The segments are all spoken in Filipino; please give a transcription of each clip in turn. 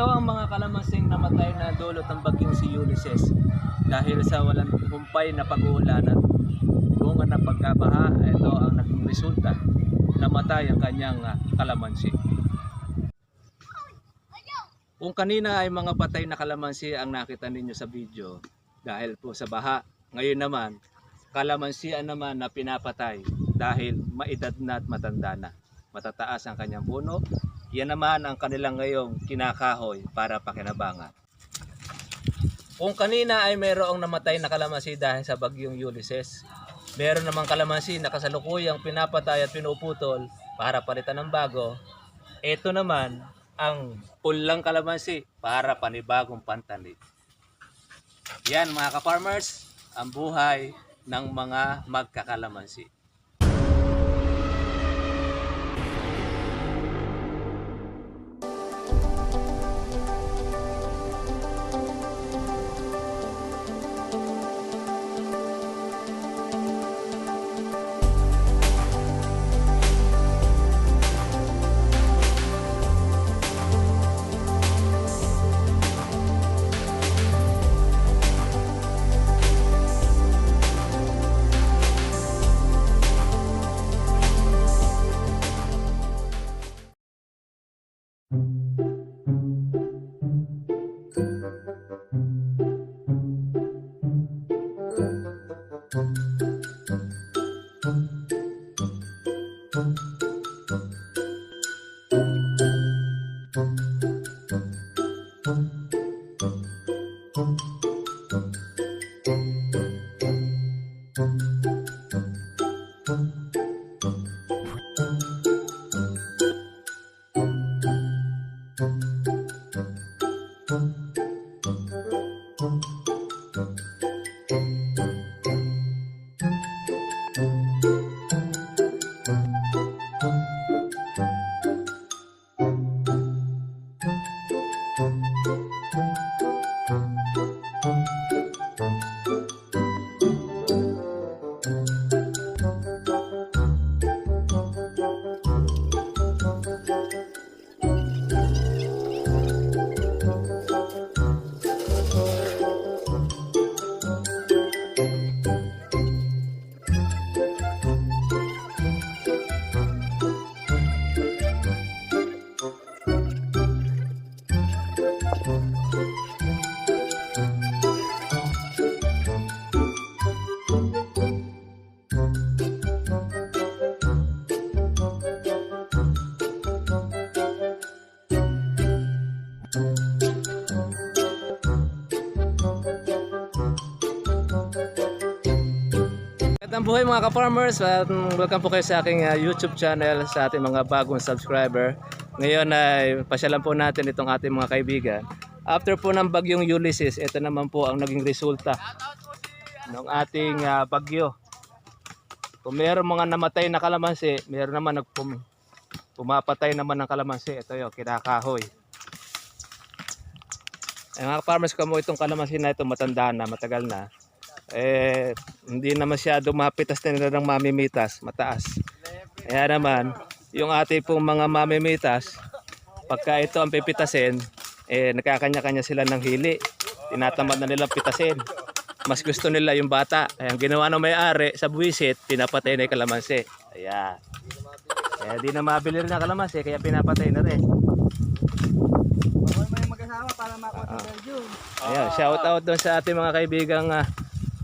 Ito ang mga kalamansing namatay na dulot ng bagyong si Ulysses dahil sa walang humpay na pag-uulan at bunga na pagkabaha, ito ang naging resulta. Namatay ang kanyang ah, kalamansi. Kung kanina ay mga patay na kalamansi ang nakita ninyo sa video dahil po sa baha, ngayon naman kalamansian naman na pinapatay dahil maedad na at matanda na. Matataas ang kanyang puno. Yan naman ang kanilang ngayong kinakahoy para pakinabangan. Kung kanina ay mayroong namatay na kalamansi dahil sa bagyong Ulysses, meron namang kalamansi na kasalukuyang pinapatay at pinuputol para palitan ng bago. Ito naman ang pulang kalamansi para panibagong pantanim. Yan mga ka-farmers, ang buhay ng mga magkakalamansi. Magandang buhay mga ka-farmers welcome po kayo sa aking uh, YouTube channel sa ating mga bagong subscriber. Ngayon ay pasyalan po natin itong ating mga kaibigan. After po ng bagyong Ulysses, ito naman po ang naging resulta ng ating uh, bagyo. Kung mayroong mga namatay na kalamansi, mayroon naman nagpum pumapatay naman ng kalamansi. Ito yung kinakahoy. Ay, mga farmers kamo itong kalamansi na ito matanda na, matagal na eh hindi na masyado mapitas na nila ng mamimitas, mataas. Kaya naman, yung ating pong mga mamimitas, pagka ito ang pipitasin, eh nakakanya-kanya sila ng hili. Tinatamad na nilang pitasin. Mas gusto nila yung bata. Kaya ang ginawa ng may-ari sa buwisit, pinapatay na yung kalamansi. Ayan. Kaya di na mabili rin ang kalamansi, kaya pinapatay na rin. Bawal mo yung mag-asawa para makuha Belgium. Ayan, shout out doon sa ating mga kaibigang ah,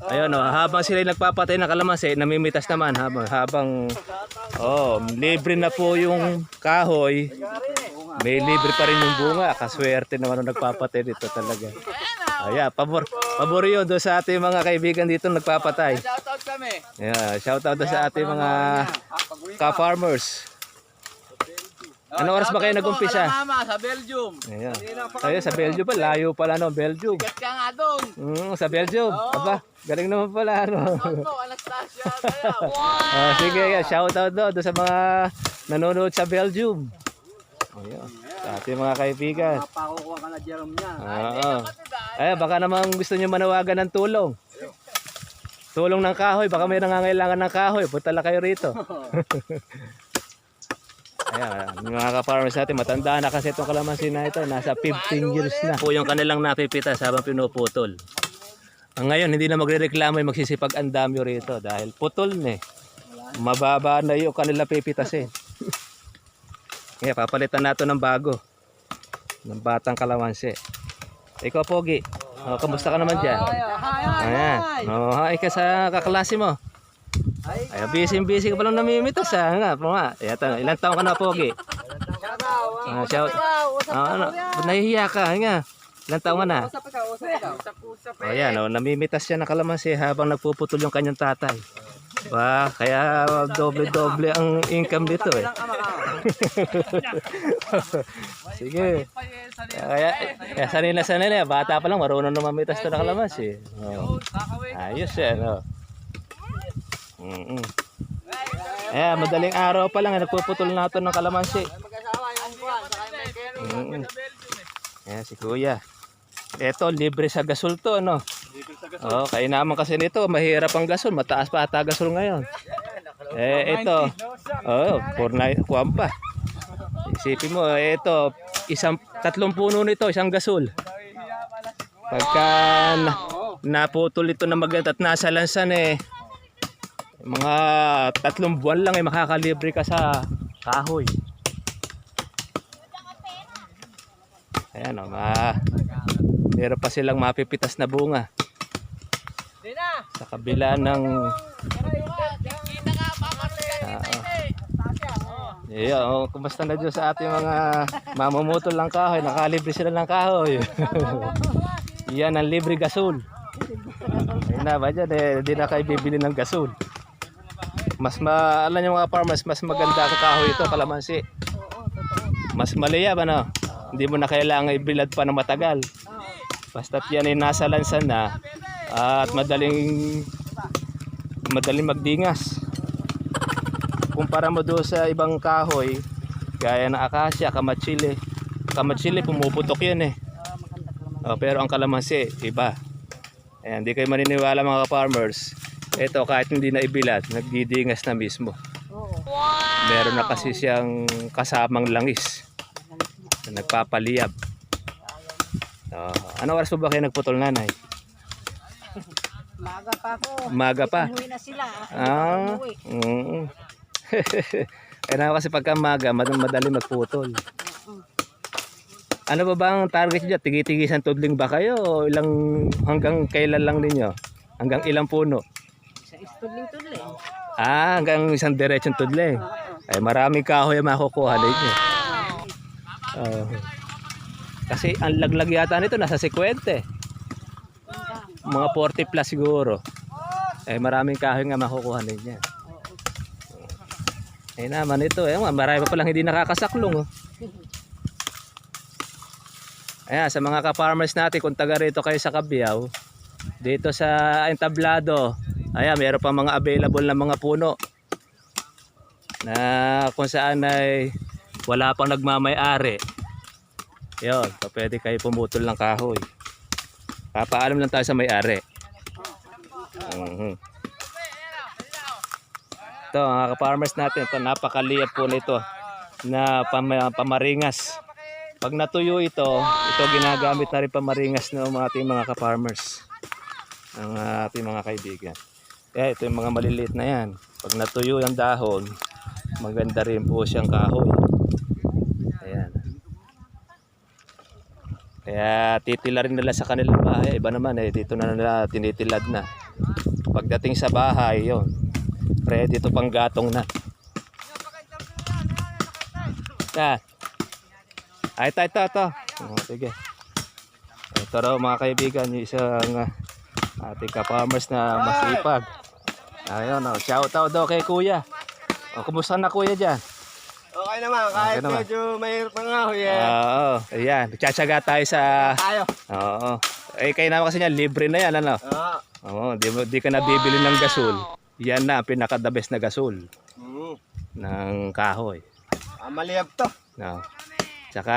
Ayun oh, habang sila nagpapatay ng kalamansi, namimitas naman habang habang oh, libre na po yung kahoy. May libre pa rin yung bunga. Kaswerte naman ang nagpapatay dito talaga. Ayan, pabor, pabor yun doon sa ating mga kaibigan dito nagpapatay. Shoutout kami. Ayan, shout out sa ating mga ka-farmers. Ano oras ba kayo nag-umpisa? Mama, sa Belgium. Ayan. Kayo sa Belgium pa, layo pala no, Belgium. Kat ka nga doon. Mm, sa Belgium. Aba, galing naman pala ano. Ano, Anastasia, kaya. Wow! Ah, sige, yeah, shout out do, do sa mga nanonood sa Belgium. Ayun. Sa ating mga kaibigan. Pakukuha ka na Jerome niya. Oo. Ay, baka naman gusto niyo manawagan ng tulong. Tulong ng kahoy, baka may nangangailangan ng kahoy, punta lang kayo rito. Ayan, mga ka-farmers natin, matanda na kasi itong kalamansi na ito. Nasa 15 years na. Po yung kanilang napipitas habang pinuputol. Ang ngayon, hindi na magre-reklamo yung magsisipag ang dami rito dahil putol na eh. Mababa na yung kanila pipitasin. Kaya papalitan natin ng bago. Ng batang kalamansi. Ikaw, Pogi. Oh, kamusta ka naman dyan? Ayan. Oh, hi ka sa kaklase mo. Ay, busy busy ka pa lang namimitas ha. Nga, po nga. Eto, ilang taon ka na, Pogi? Ah, shout. Ah, ano? Ba't nahihiya ka? Nga. Ilang taon ka na? O yan, oh, namimitas siya ng kalamansi habang nagpuputol yung kanyang tatay. Ba, kaya doble-doble ang income dito eh. Sige. Kaya, kaya sanay na sanay na. Bata pa lang, marunong na mamitas to ng kalamansi. Oh. Ayos yan, oh. Mm-mm. Eh, madaling araw pa lang, eh, nagpuputol na ito ng kalamansi. Kero. Mm-mm. Ayan, si Kuya. Ito, libre sa gasol to, no? Oh, kaya naman kasi nito, mahirap ang gasol. Mataas pa ata gasol ngayon. Eh, ito. Oh, 49, kuwan pa. Isipin mo, eh, ito, isang, tatlong puno nito, isang gasol. Pagka na, naputol ito na maganda at nasa lansan eh, mga tatlong buwan lang ay makakalibre ka sa kahoy. Ayan o, ma meron pa silang mapipitas na bunga sa kabila ng Yeah, oh, kumusta na dyan sa ating mga mamumutol ng kahoy, nakalibre sila ng kahoy. Yan ang libre gasol. Ayun na ba dyan, eh, di na kayo bibili ng gasol. Mas ma, alam niyo mga farmers, mas maganda sa kahoy ito, kalamansi. Mas maliyab, ano? Hindi mo na kailangan ibilad pa ng matagal. Basta't yan ay nasa lansan na at madaling madaling magdingas. Kumpara mo doon sa ibang kahoy, gaya ng akasya, kamatsili. Kamatsili, pumuputok yun eh. Oh, pero ang kalamansi, iba. Ayan, di kayo maniniwala mga farmers. Ito, kahit hindi na ibilat, nagdidingas na mismo. Meron na kasi siyang kasamang langis na nagpapaliyab. Oh, ano oras po ba kayo nagputol nanay? Maga pa ako. Umaga pa. Umuwi na sila. Ah, mm. Kaya na kasi pagka maga, mad- madali magputol. Ano ba ba ang target niyo? Tigitigisan tudling ba kayo? O ilang, hanggang kailan lang ninyo? Hanggang ilang puno? Sa istudling-tudling. Ah, hanggang isang diretsong tudling. Ay, maraming kahoy ang makukuha ninyo. Oo. kasi ang laglag yata nito nasa 50. Mga 40 plus siguro. Eh, maraming kahoy nga makukuha ninyo. Eh naman ito, eh, marami pa palang hindi nakakasaklong. Oh. Ayan, sa mga ka-farmers natin, kung taga rito kayo sa Kabiyaw, dito sa entablado, ayan, meron pa mga available na mga puno na kung saan ay wala pang nagmamay-ari. Yun, pa pwede kayo pumutol ng kahoy. Papaalam lang tayo sa may-ari. Mhm. Ito, mga ka-farmers natin, ito, napakaliyap po nito na pam- pamaringas. Pag natuyo ito, ito ginagamit na rin pamaringas ng mga ating mga ka-farmers. Ng ating mga kaibigan. Kaya ito yung mga maliliit na yan. Pag natuyo yung dahon, maganda rin po siyang kahoy. Ayan. Kaya titila rin nila sa kanilang bahay. Iba naman eh, dito na nila tinitilad na. Pagdating sa bahay, yon ready to pang gatong na. Yan. Ay, ito, ito, ito. Oh, sige. Ito raw mga kaibigan, yung isang uh, ating ka-farmers na masipag. Ayun, oh, shout out daw kay kuya. O, kumusta na kuya dyan? Okay naman, kahit Okay naman. medyo mahirap ang ahoy eh. Oo, ayan. Tsatsaga tayo sa... Tayo. Oo. Eh, kayo naman kasi niya, libre na yan, ano? Oo. Oo, di, di ka na bibili ng gasol. Yan na, ang pinaka-the best na gasol Mm. ng kahoy. Ah, maliyab to. No. Tsaka,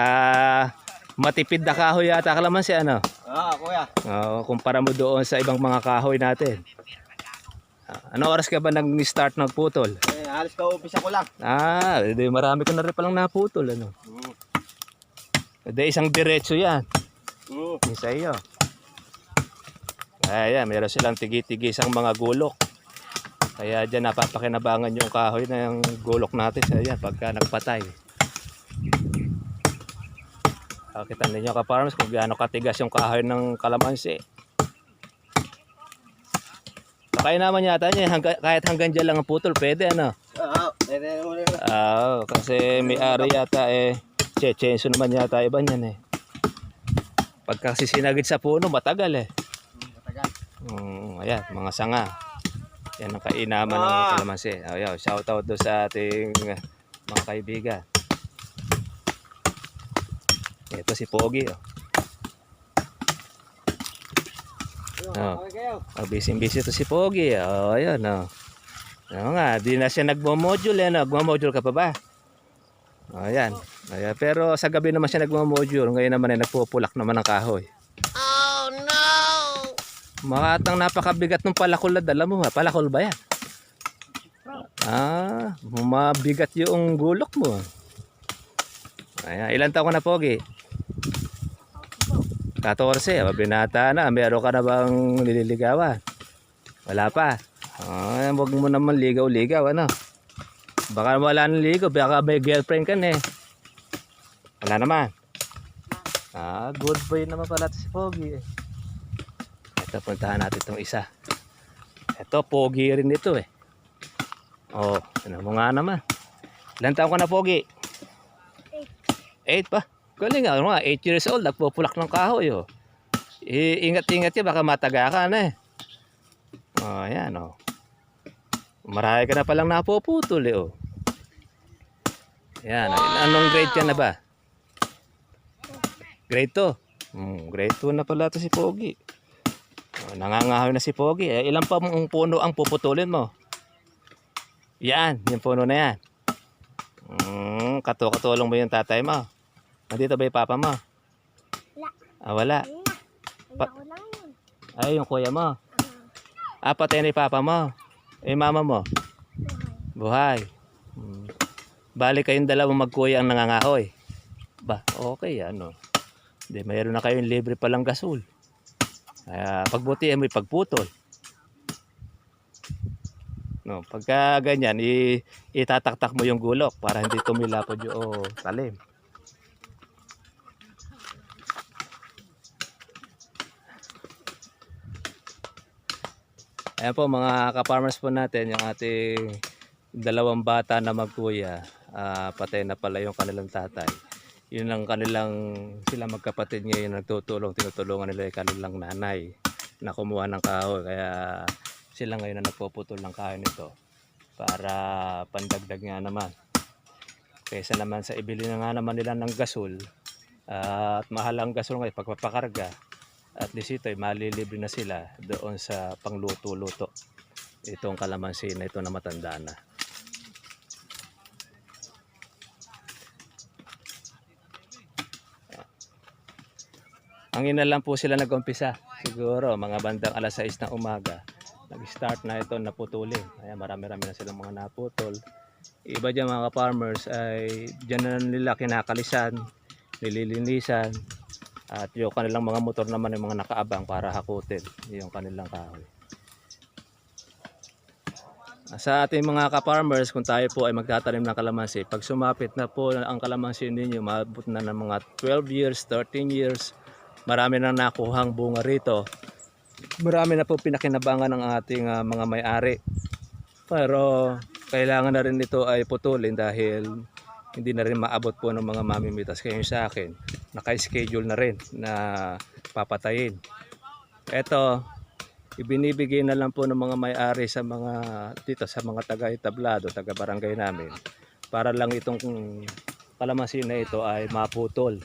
matipid na kahoy yata kalaman si ano. Oo, kuya. Oo, kumpara mo doon sa ibang mga kahoy natin. Ah, Ano oras ka ba nag-start ng putol? Eh, Alis ka umpisa ko lang. Ah, edi marami ka na rin palang naputol, ano? Mm. Edi isang diretso yan. Mm. Yung sa iyo. Ayan, meron silang tigi-tigi isang mga gulok. Kaya dyan napapakinabangan yung kahoy na yung gulok natin sa yan pagka nagpatay. Ah, kita ninyo ka farmers kung gaano katigas yung kahoy ng kalamansi. Kaya naman yata niya, hangga, kahit hanggang dyan lang ang putol, pwede ano. Ah, pwede. Ah, kasi may ari yata eh. Che, chenso naman yata iba niyan eh. Pagka sisinagid sa puno, matagal eh. Matagal. Mm, ayan, mga sanga. Yan ang kainaman ng Ah. kalamansi. Ayaw, shout out do sa ating uh, mga kaibigan. Ito si Pogi. Oh. Oh. Okay kayo. Oh, busy-busy to si Pogi. Oh, ayun, oh. Oo nga, di na siya nagmo-module eh, no? Nagmo-module ka pa ba? Oh, ayan. Ayan. Pero sa gabi naman siya nagmo-module. Ngayon naman ay nagpupulak naman ng kahoy. Oh, no! Makatang napakabigat ng palakol na dala mo, ha? Palakol ba yan? Ah, mabigat yung gulok mo. Ayan, ilan taon ka na, Pogi? 14, oh, binata na. Meron ka na bang nililigawan? Wala pa. Ah, wag mo naman ligaw-ligaw, ano? Baka wala nang ligaw, baka may girlfriend ka na eh. Wala naman. Ah, good boy naman pala si Pogi eh. Ito, puntahan natin itong isa. Ito, Pogi rin ito eh. Oh, ano mo nga naman. Ilan taon ka na, Pogi? 8 pa. Galing ano nga, 8 years old, nagpupulak ng kahoy oh. Iingat-ingat ka, baka mataga ka na eh. Oh, ayan oh. Marami ka na palang napuputol eh oh. Yan, anong grade ka na ba? Grade 2. Hmm, grade 2 na pala to si Pogi. Oh, nangangahoy na si Pogi. Eh, ilan pa mong puno ang puputulin mo? Yan, yung puno na yan. Hmm, kato-katulong mo yung tatay mo. Nandito ba yung papa mo? Wala. Ah, wala. Pa- Ayoko lang yun. Ay, yung kuya mo. Ah, patay na yung papa mo. Eh, mama mo. Buhay. Hmm. Bali kayong dalawang magkuya ang nangangahoy. Ba, okay ano. Hindi, mayroon na kayong libre palang gasol. Kaya pagbuti mo pagputol. No, pagka ganyan, itataktak mo yung gulok para hindi tumilapod yung talim. Ayan po mga ka-farmers po natin, yung ating dalawang bata na magkuya, ah, patay na pala yung kanilang tatay. Yun ang kanilang, sila magkapatid ngayon nagtutulong, tinutulungan nila yung kanilang nanay na kumuha ng kahoy. Kaya sila ngayon na nagpuputol ng kahoy nito para pandagdag nga naman. Kaysa naman sa ibili na nga naman nila ng gasol, ah, at mahal ang gasol ngayon pagpapakarga, at least ito ay malilibre na sila doon sa pangluto-luto. Itong kalamansi na ito na matanda na. Ang ina lang po sila nag-umpisa. Siguro mga bandang alas 6 ng umaga. Nag-start na ito naputulin. Kaya marami-rami na silang mga naputol. Iba dyan mga farmers ay dyan na nila kinakalisan, nililinisan, at yung kanilang mga motor naman yung mga nakaabang para hakutin yung kanilang kahoy. Sa ating mga ka-farmers, kung tayo po ay magtatanim ng kalamansi, pag sumapit na po ang kalamansi ninyo, maabot na ng mga 12 years, 13 years, marami na nakuhang bunga rito. Marami na po pinakinabangan ng ating ah, mga may-ari. Pero kailangan na rin ito ay putulin dahil hindi na rin maabot po ng mga mamimitas. Yung sa akin, naka-schedule na rin na papatayin. Ito, ibinibigay na lang po ng mga may-ari sa mga dito sa mga taga-itablado, taga-barangay namin para lang itong kalamansi na ito ay maputol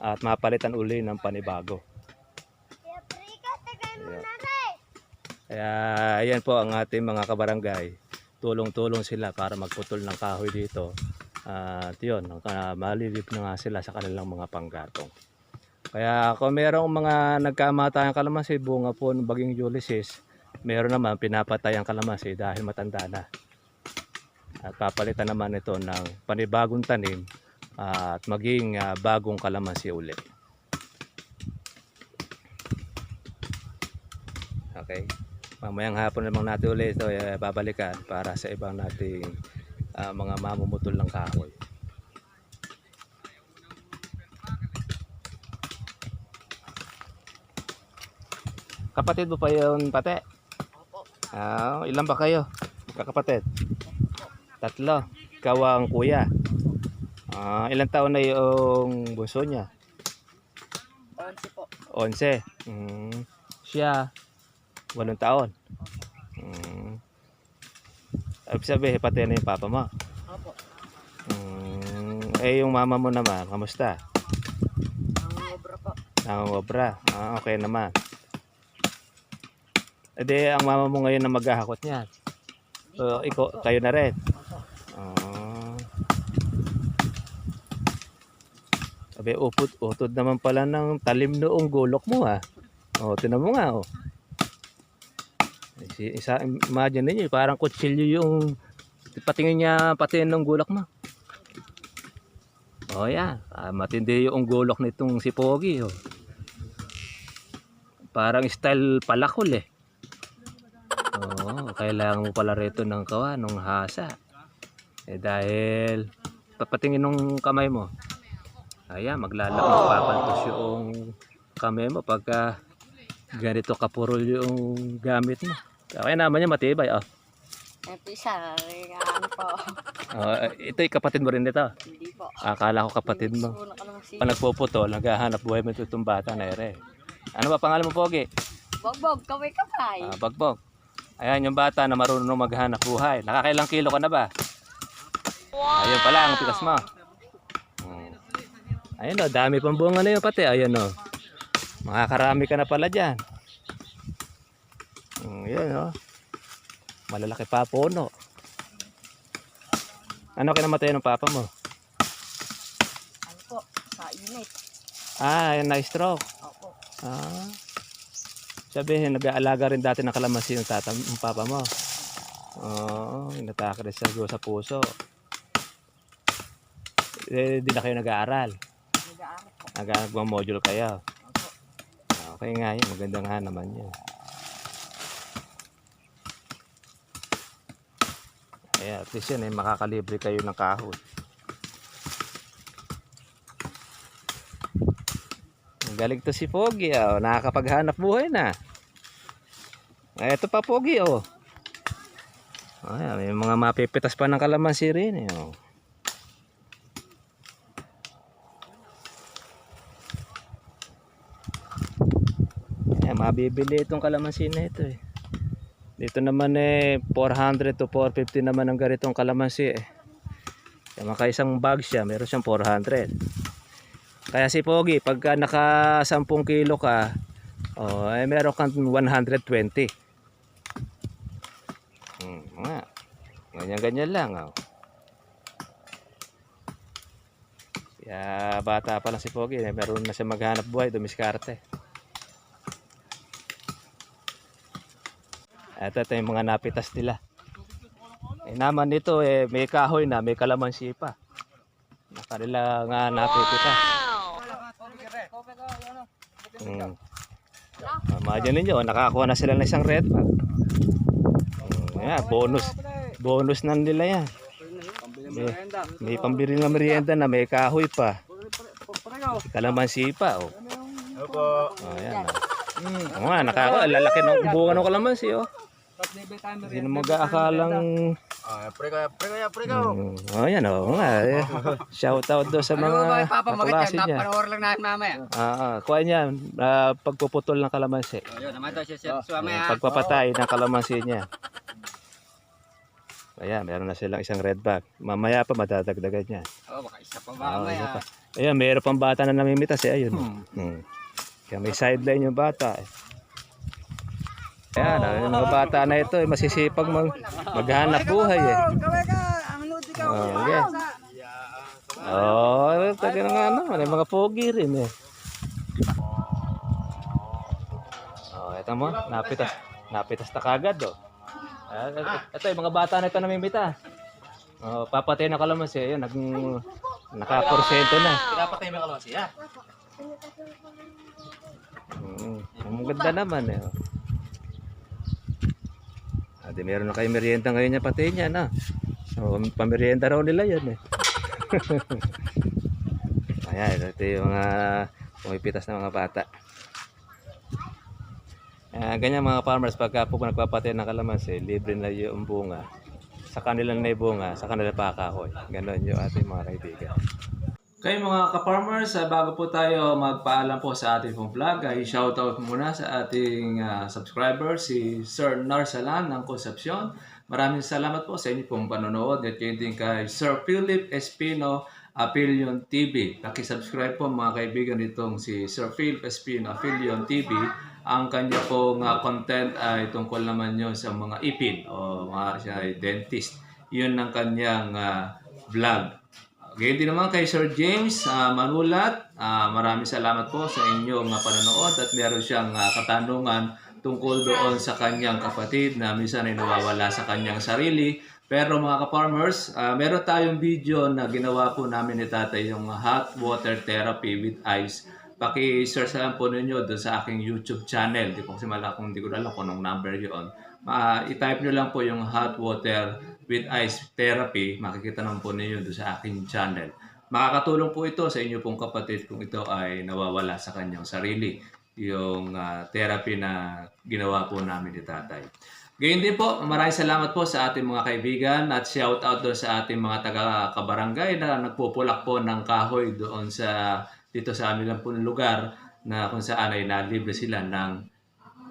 at mapalitan uli ng panibago. Ayan. Kaya ayan po ang ating mga kabarangay. Tulong-tulong sila para magputol ng kahoy dito. At yun, uh, malilip na nga sila sa kanilang mga panggatong. Kaya kung merong mga nagkamatayang kalamansi, bunga po ng baging Ulysses, meron naman pinapatay ang kalamansi dahil matanda na. At papalitan naman ito ng panibagong tanim at maging ah, bagong kalamansi ulit. Okay. Mamayang hapon namang natin ulit ito eh, babalikan para sa ibang nating ah, mga mamumutol ng kahoy. Kapatid mo pa yun, pate? Ah, ilan ba kayo? Kakapatid? Tatlo. Ikaw ang kuya. Ah, ilang taon na yung bunso niya? Onsi po. 11. Mm. Siya, 8 taon. Mm. Sabihin, pati na yung papa mo. Opo. Mm. Eh, yung mama mo naman, kamusta? Ang obra po. Nangungobra. Ah, okay naman. E di, ang mama mo ngayon na maghahakot niyan. So, iko, kayo na rin. Ah. Sabi, upod, utod naman pala ng talim noong gulok mo ah. O, tinan mo nga oh. Si- Isa, imagine ninyo, parang kutsilyo yung patingin niya pati ng gulok mo. Oh yan, ah, matindi yung gulok nitong si Pogi oh. Parang style palakol eh. Oo, kailangan mo pala rito ng kawa, ng hasa. Eh dahil papatingin ng kamay mo. Ayan, maglalakos papantos yung kamay mo pagka ganito kapurol yung gamit mo. Kaya naman niya matibay. Oh. Ito isa. Ano po. Oh, ito kapatid mo rin ito. Hindi po. Akala ko kapatid mo. Pag nagpuputol, naghahanap buhay mo itong bata na ere. Ano ba pangalan mo, Pogi? Bogbog, kaway kamay. Ah, bagbog. Ayan yung bata na marunong maghanap buhay. Nakakailang kilo ka na ba? Ayun pala ang pitas mo. Hmm. Ayun o, dami pang bunga na yun pati. Ayun o. Makakarami ka na pala dyan. Hmm, yun o. Malalaki pa puno. Ano kinamatay ng papa mo? Ano po? Sa init. Ah, na stroke. Opo. Ah. Sabihin, nag-aalaga rin dati ng kalamansi yung tata, yung papa mo. Oo, inatake rin sa, sa puso. Eh, di na kayo nag-aaral. Nag-aaral po. Nag-module kayo. Opo. Okay nga yun, maganda nga naman yun. Kaya at least yun, eh, makakalibre kayo ng kahoy. Galing to si Pogi, oh. nakakapaghanap buhay na. Ay, ito pa Pogi, oh. Ay, may mga mapipitas pa ng kalamansi rin, eh, oh. Mabibili itong kalamansi na ito, eh. Dito naman eh 400 to 450 naman ang ganitong kalamansi eh. Kaya maka isang bag siya, meron siyang 400. Kaya si Pogi, pagka naka 10 kilo ka, oh, eh meron kang 120. Hmm, nga. Ganyan ganyan lang, oh. Kaya bata pa lang si Pogi, eh, meron na siya maghanap buhay, dumiskarte. Ito, ito yung mga napitas nila. Eh naman nito eh may kahoy na, may kalamansi pa. Na kanila nga napipitas. Mm. Imagine ninyo, nakakuha na sila ng isang red bag. Mm, yeah, bonus. Bonus na nila yan. May, may pambili na merienda na may kahoy pa. Kalamansi pa. Oh. Opo. Oh, yan. Oh. Oo nga, nakakuha. Lalaki ng bunga ng kalamansi. Oh. Hindi na mag-aakalang Ah, pre ka, pre ka, pre ka. Mm, oh, yan oh. nga. Eh. Shout out do sa mga kaklase niya. Napanoor lang natin mamaya. Ah, ah, kuha niya. ah, pagpuputol ng kalamansi. Ayun, naman daw siya siya. So, Ayan, pagpapatay ng kalamansi niya. Ayan, meron na silang isang red bag. Mamaya pa madadagdagan niya. Oh, baka isa pa Ah, isa pa. Ayan, meron pang bata na namimitas eh. Ayun. Hmm. Kaya may sideline yung bata eh. Ayan, ah, yung mga bata na ito, eh, masisipag mag, maghanap buhay eh. Oh, okay. Oh, taga nga naman, may mga pogi rin eh. Oh, eto mo, napitas, napitas na kagad oh. Ah, ito, yung mga bata na ito namimitas. Oh, papatay na kalamansi. Ayun, nag, naka-porsyento na. Pinapatay mo kalamansi, ha? Mm, ang ganda naman eh. oh. Di meron na kayo merienda ngayon niya pati niya na. So, pamerienda raw nila yan eh. Ayan, ito yung mga pumipitas ng mga bata. Ah, ganyan mga farmers, pagka po nagpapatay ng kalamansi, libre na yung bunga. Sa kanila na yung bunga, sa kanila pa kahoy. Ganon yung ating mga kaibigan. Kayo mga ka-farmers, ah, bago po tayo magpaalam po sa ating pong vlog, ay shoutout muna sa ating ah, subscriber, si Sir Narsalan ng Concepcion. Maraming salamat po sa inyo pong panonood at yun din kay Sir Philip Espino Apilion TV. Pakisubscribe po mga kaibigan nitong si Sir Philip Espino Apilion TV. Ang kanya pong ah, content ay tungkol naman yun sa mga ipin o mga siya dentist. Yun ang kanyang ah, vlog. Ganyan din naman kay Sir James ah, Manulat. Ah, maraming salamat po sa inyong uh, panonood at meron siyang ah, katanungan tungkol doon sa kanyang kapatid na minsan ay nawawala sa kanyang sarili. Pero mga ka-farmers, ah, meron tayong video na ginawa po namin ni tatay yung hot water therapy with ice. Paki-search lang po ninyo doon sa aking YouTube channel. Di ko kasi mala kung di ko alam kung anong number yun. Ma i-type nyo lang po yung hot water with ice therapy. Makikita naman po ninyo doon sa aking channel. Makakatulong po ito sa inyo pong kapatid kung ito ay nawawala sa kanyang sarili. Yung ah, therapy na ginawa po namin ni tatay. Gayun din po, maraming salamat po sa ating mga kaibigan at shout out doon sa ating mga taga-kabarangay na nagpupulak po ng kahoy doon sa dito sa amin lang po lugar na kung saan ay nalibre sila ng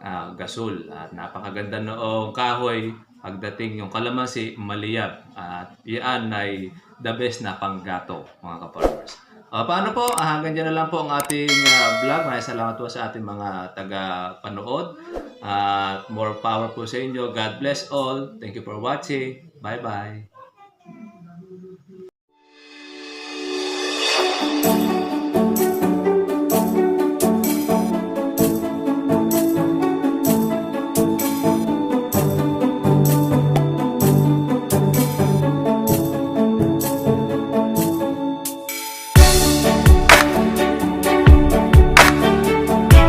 ah, gasol. At napakaganda noong kahoy pagdating yung kalamansi, maliyab. At iyan ay the best na panggato mga ka-farmers. Ah, paano po? Ah, hanggang na lang po ang ating ah, vlog. Maraming salamat po sa ating mga taga-panood. At more power po sa inyo. God bless all. Thank you for watching. Bye-bye.